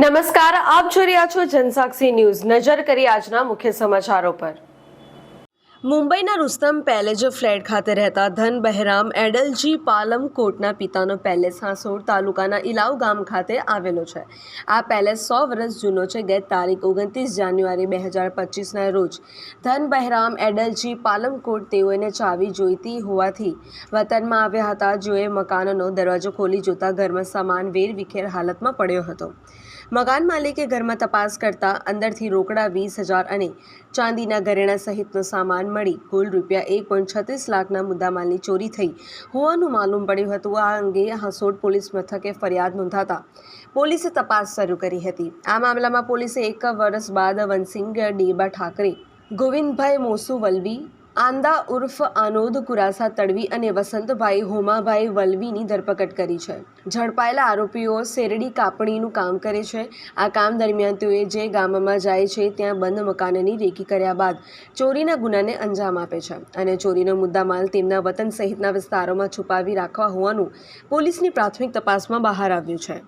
નમસ્કાર, આપ જોઈ રહ્યા છો જનસાક્ષી ન્યૂઝ. નજર કરી આજના મુખ્ય સમાચારો પર. મુંબઈના રુસ્તમ પેલેજ ફ્લેટ ખાતે રહેતા ધન બહેરામ એડલજી પાલમ કોટના પિતાનો પેલેસ હાંસોડ તાલુકાના ઇલાવ ગામ ખાતે આવેલો છે. આ પેલેસ સો વર્ષ જૂનો છે. ગત તારીખ ઓગણત્રીસ જાન્યુઆરી બે હજાર પચીસના રોજ ધન બહેરામ એડલજી પાલમકોટ તેઓને ચાવી જોઈતી હોવાથી વતનમાં આવ્યા હતા. જેઓએ મકાનનો દરવાજો ખોલી જોતા ઘરમાં સામાન વેરવિખેર હાલતમાં પડ્યો હતો. મકાન માલિકે ઘરમાં તપાસ કરતા અંદરથી રોકડા વીસ હજાર અને ચાંદીના ઘરેણા સહિતનો સામાન મળી. કુલ રૂપિયા એક પોઈન્ટ છત્રીસ લાખના મુદ્દામાલની ચોરી થઈ. હોવાનું માલુમ પડ્યું હતું. આ અંગે હસોડ પોલીસ મથકે ફરિયાદ નોંધાતા પોલીસે તપાસ શરૂ કરી હતી. આ મામલામાં પોલીસે એક વર્ષ બાદ વનસિંગ ડેબા ઠાકરે, ગોવિંદભાઈ મોસુ વલવી આંદા ઉર્ફ આનોદ કુરાસા તડવી અને વસંતભાઈ હોમાભાઈ વલવીની ધરપકડ કરી છે. ઝડપાયેલા આરોપીઓ શેરડી કાપણીનું કામ કરે છે. આ કામ દરમિયાન તેઓએ જે ગામમાં જાય છે ત્યાં બંધ મકાનની રેકી કર્યા બાદ ચોરીના ગુનાને અંજામ આપે છે અને ચોરીનો મુદ્દામાલ તેમના વતન સહિતના વિસ્તારોમાં છુપાવી રાખવા હોવાનું પોલીસની પ્રાથમિક તપાસમાં બહાર આવ્યું છે.